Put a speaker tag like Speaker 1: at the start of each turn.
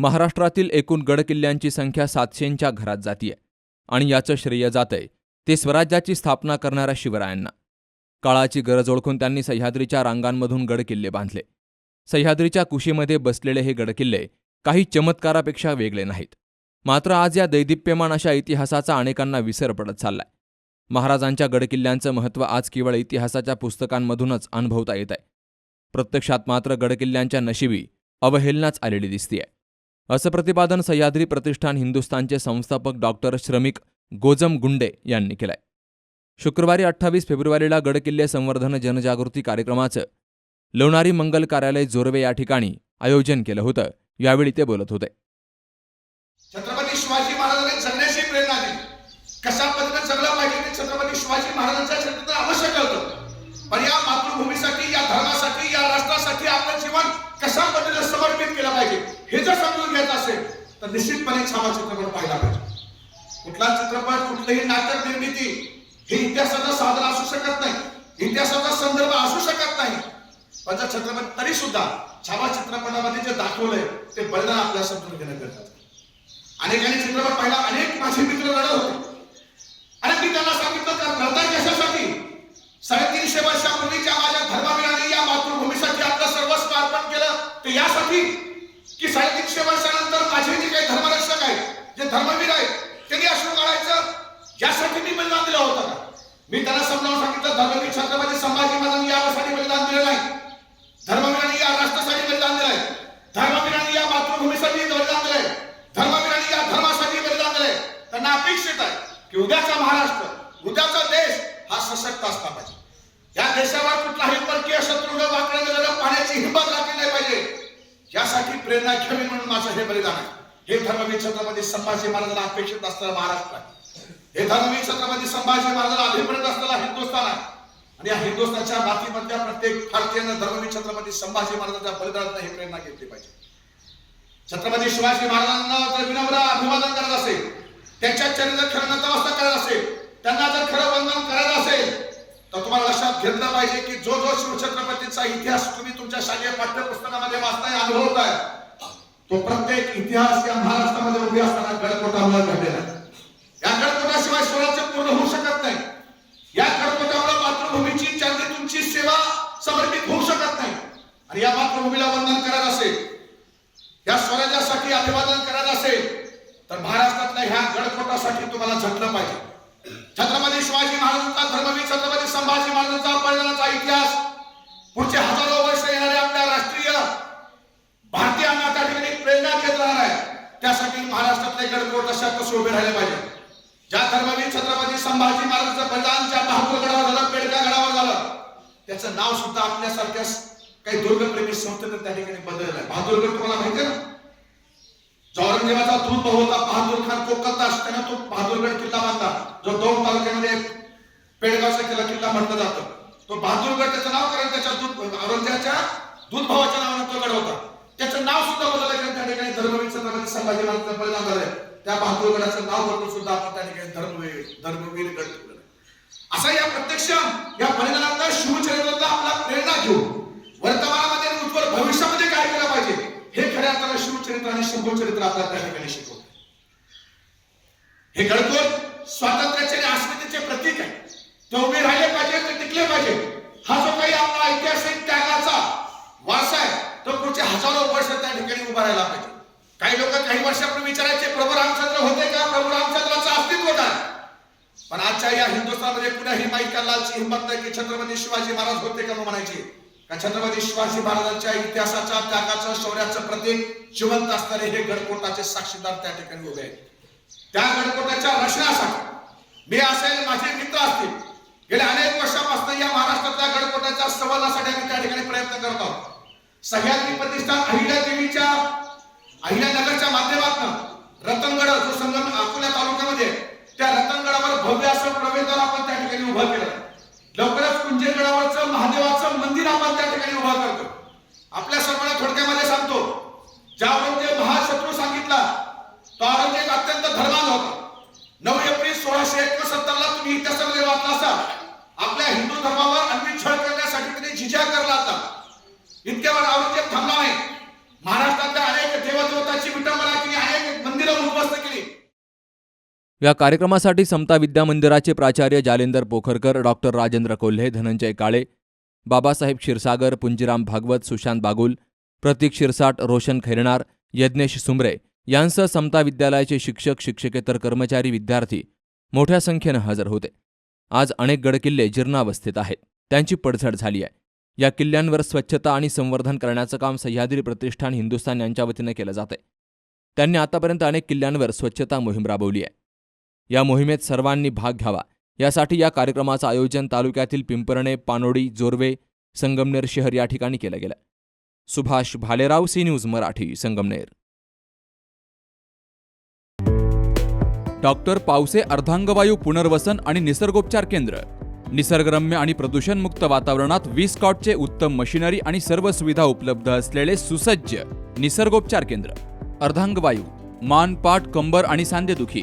Speaker 1: महाराष्ट्रातील एकूण गडकिल्ल्यांची संख्या सातशेंच्या घरात जातीय आणि याचं श्रेय जातंय ते स्वराज्याची स्थापना करणाऱ्या शिवरायांना. काळाची गरज ओळखून त्यांनी सह्याद्रीच्या रांगांमधून गडकिल्ले बांधले. सह्याद्रीच्या कुशीमध्ये बसलेले हे गडकिल्ले काही चमत्कारापेक्षा वेगळे नाहीत. मात्र आज या दैदिप्यमान अशा इतिहासाचा अनेकांना विसर पडत चाललाय. महाराजांच्या गडकिल्ल्यांचं महत्त्व आज केवळ इतिहासाच्या पुस्तकांमधूनच अनुभवता येत आहे प्रत्यक्षात मात्र गडकिल्ल्यांच्या नशिबी अवहेलनाच आलेली दिसतीये. असं प्रतिपादन सह्याद्री प्रतिष्ठान हिंदुस्थानचे संस्थापक डॉक्टर श्रमिक गोजम गुंडे यांनी केलंय. शुक्रवारी अठ्ठावीस फेब्रुवारीला गडकिल्ले संवर्धन जनजागृती कार्यक्रमाचं लोणारी मंगल कार्यालय जोरवे या ठिकाणी आयोजन केलं होतं. यावेळी ते बोलत होते.
Speaker 2: छत्रपती शिवाजी महाराजांनी जगण्याची प्रेरणा दिली. कशा पद्धतीने जगलं पाहिजे ते छत्रपती शिवाजी महाराजांच्या चरित्र आवश्यक होतं पण या मातृभूमीसाठी या धर्मासाठी या राष्ट्रासाठी आपलं जीवन कशा पद्धतीने समर्पित केला पाहिजे हे जर समजून घ्यायचं असेल तर निश्चितपणे छावा चित्रपट पाहिला पाहिजे. कुठला चित्रपट कुठलीही नाटक निर्मिती हे इतिहासाचा साधन असू शकत नाही. इतिहासाचा संदर्भ असू शकत नाही. पण जर छत्रपती तरी सुद्धा छावा चित्रपटामध्ये जे दाखवलंय ते बलिदान आपल्या समजून घेणं गरजेचं अनेकांनी चित्रपट पाहिला अनेक माझे मित्र रडत होते. आणि मी त्यांना सांगितलं का रडताय कशासाठी? साडेतीनशे वर्षापूर्वीच्या माझ्या धर्मवीरांनी यासाठी की साहित्यिक वर्षानंतर माझे जे काही धर्मरक्षक आहेत जे धर्मवीर आहेत त्यांनी अश्रू काढायचं. यासाठी मी बलिदान दिलं होतं का? मी त्यांना समजावून सांगितलं धर्मवीर छत्रपती संभाजी महाराजांनी यासाठी बलिदान दिलं नाही. धर्मवीरांनी या राष्ट्रासाठी बलिदान दिलंय. धर्मवीरांनी या मातृभूमीसाठी बलिदान दिलंय. धर्मवीरांनी या धर्मासाठी बलिदान दिलंय. त्यांना अपेक्षित आहे की उद्याचा महाराष्ट्र उद्याचा देश हा सशक्त असला पाहिजे. या देशावर कुठलाही परकीय शत्रू वाकडे गेलेलं पाण्याची हिंमत राखली नाही पाहिजे. यासाठी प्रेरणा घ्यावी म्हणून माझं हे बलिदान आहे. हे धर्मवीर छत्रपती संभाजी महाराजांना अपेक्षित असलेला महाराष्ट्र आहे. हे धर्मवीर छत्रपती संभाजी महाराजांना अभिप्रेत असलेला हिंदुस्थान आहे. आणि या हिंदुस्थानच्या मातीमधल्या प्रत्येक भारतीयानं धर्मवीर छत्रपती संभाजी महाराजांच्या बलिदानात ही प्रेरणा घेतली पाहिजे. छत्रपती शिवाजी महाराजांना जर विनम्र अभिवादन करत असेल त्यांच्या चरित्र खरं नतमस्तक करत असेल त्यांना जर खरं वंदन करायचं असेल तर तुम्हाला लक्षात घेतलं पाहिजे की जो जो शिवछत्रपतींचा इतिहास तुम्ही तुमच्या शालेय पाठ्यपुस्तकामध्ये वाचताय अनुभवताय तो प्रत्येक इतिहास या महाराष्ट्रामध्ये उभी असताना गडकोटामुळे घडलेला आहे. या गडकोटाशिवाय स्वराज्य पूर्ण होऊ शकत नाही. या गडकोटामुळे मातृभूमीची चांदी तुमची सेवा समर्पित होऊ शकत नाही. आणि या मातृभूमीला वंदन करायला असेल या स्वराज्यासाठी अभिवादन करत असेल तर महाराष्ट्रातल्या ह्या गडकोटासाठी तुम्हाला झटलं पाहिजे. छत्रपती शिवाजी महाराजांचा धर्मवीर छत्रपती संभाजी महाराजांचा बलिदानाचा इतिहास. पुढचे हजारो वर्ष येणारे आपल्या राष्ट्रीय भारतीयांना त्या ठिकाणी प्रेरणा देत राहणार आहे. त्यासाठी महाराष्ट्रातले गडकोट अशा कसे उभे राहिले पाहिजे. ज्या धर्मवीर छत्रपती संभाजी महाराजांचं बलिदान ज्या बहादूर गडावर झालं पेडका गडावर झालं त्याचं नाव सुद्धा आपल्यासारख्या काही दुर्गप्रेमी संस्थेनं त्या ठिकाणी बदललं आहे. बहादूरगड तुम्हाला माहिती आहे ना? औरंगजेबाचा दूत होता बहादूर खान कोकलदास असताना तो बहादूरगड किल्ला बांधला. जो दोन तालुक्यामध्ये पेडगावचा किल्ला किल्ला म्हटलं जातं. तो बहादूरगड त्याचं नाव कारण त्याच्या औरंगजेबाच्या दूत भावाच्या नावानं तो गड होता. त्याचं नाव सुद्धा बदललं कारण त्या ठिकाणी धर्मवीर छत्रपती संभाजी महाराजांचं परिणाम झालाय. त्या बहादूरगडाचं नाव बदलून सुद्धा आपण त्या ठिकाणी धर्मवीर धर्मवीर गड असा या प्रत्यक्ष या बलिदानातनं शिवचरित्राचा आपला प्रेरणा घेऊ वर्तमानामध्ये उज्ज्वल भविष्यामध्ये काय केलं पाहिजे? हे खऱ्या अर्थाने शिवचरित्र आणि शंभूचरित्र आपल्याला त्या ठिकाणी शिकवत हे गडकोट स्वातंत्र्याचे आणि अस्मितेचे प्रतीक आहे. ते उभे राहिले पाहिजे ते टिकले पाहिजे? हा जो काही आपला ऐतिहासिक त्यागाचा वारसा आहे तो पुढचे हजारो वर्ष त्या ठिकाणी उभा राहिला पाहिजे. काही लोक काही वर्षापूर्वी विचारायचे प्रभू रामचंद्र होते का? प्रभू रामचंद्राचं अस्तित्व काय पण आजच्या या हिंदुस्थानमध्ये कुणाही माहीत लालची हिंमत नाही की छत्रपती शिवाजी महाराज होते का? म्हणायची म्हणायचे का छत्रपती शिवाजी महाराजांच्या इतिहासाच्या त्यागाचं शौर्याचं प्रतीक जिवंत असणारे हे गडकोटाचे साक्षीदार त्या ठिकाणी उभे आहेत. त्या गडकोटाच्या रचनासाठी मी असेल माझे मित्र असतील गेल्या अनेक वर्षापासून या महाराष्ट्रातल्या गडकोटाच्या संवादासाठी आम्ही त्या ठिकाणी प्रयत्न करत आहोत. सह्याद्री प्रतिष्ठान अहिल्या देवीच्या अहिल्यानगरच्या माध्यमातून रतनगड जो संगम अकोला तालुक्यामध्ये त्या रतनगडावर भव्य असं प्रवेशद्वार आपण त्या ठिकाणी उभं केलं. लवकरच कुंजेगडावरचं महादेवाचं मंदिर आपण त्या ठिकाणी उभा करतो. आपल्या सर्वांना थोडक्यामध्ये सांगतो. ज्या औरंगजेब महाशत्रू सांगितला तो औरंगजेब अत्यंत धर्मान होता. नऊ एप्रिल सोळाशे एकोणसत्तर ला तुम्ही इतिहासामध्ये वाचला असाल. आपल्या हिंदू धर्मावर अन्वी छळ करण्यासाठी त्यांनी झिजा करला होता. इतक्यावर औरंगजेब थांबला नाही. महाराष्ट्रातल्या अनेक देवदेवताची विटंबना केली अनेक मंदिरं उद्ध्वस्त केली.
Speaker 1: या कार्यक्रमासाठी समता विद्या मंदिराचे प्राचार्य जालेंदर पोखरकर डॉक्टर राजेंद्र कोल्हे धनंजय काळे बाबासाहेब क्षीरसागर पुंजीराम भागवत सुशांत बागुल प्रतीक शिरसाट रोशन खैरणार यज्ञेश सुमरे यांसह समता विद्यालयाचे शिक्षक शिक्षकेतर कर्मचारी विद्यार्थी मोठ्या संख्येनं हजर होते. आज अनेक गडकिल्ले जीर्णावस्थेत आहेत. त्यांची पडझड झाली आहे. या किल्ल्यांवर स्वच्छता आणि संवर्धन करण्याचं काम सह्याद्री प्रतिष्ठान हिंदुस्थान यांच्या वतीनं केलं जातंय. त्यांनी आतापर्यंत अनेक किल्ल्यांवर स्वच्छता मोहीम राबवली आहे. या मोहिमेत सर्वांनी भाग घ्यावा. यासाठी या कार्यक्रमाचं आयोजन तालुक्यातील पिंपरणे पानोडी जोरवे संगमनेर शहर या ठिकाणी केलं गेलं. Subhash Bhalerao C News Marathi Sangamner.
Speaker 3: Doctor Pawase अर्धांगवायू पुनर्वसन आणि निसर्गोपचार केंद्र. निसर्गरम्य आणि प्रदूषणमुक्त वातावरणात वीस कॉटचे उत्तम मशिनरी आणि सर्व सुविधा उपलब्ध असलेले सुसज्ज निसर्गोपचार केंद्र. अर्धांगवायू मान पाठ कंबर आणि सांधेदुखी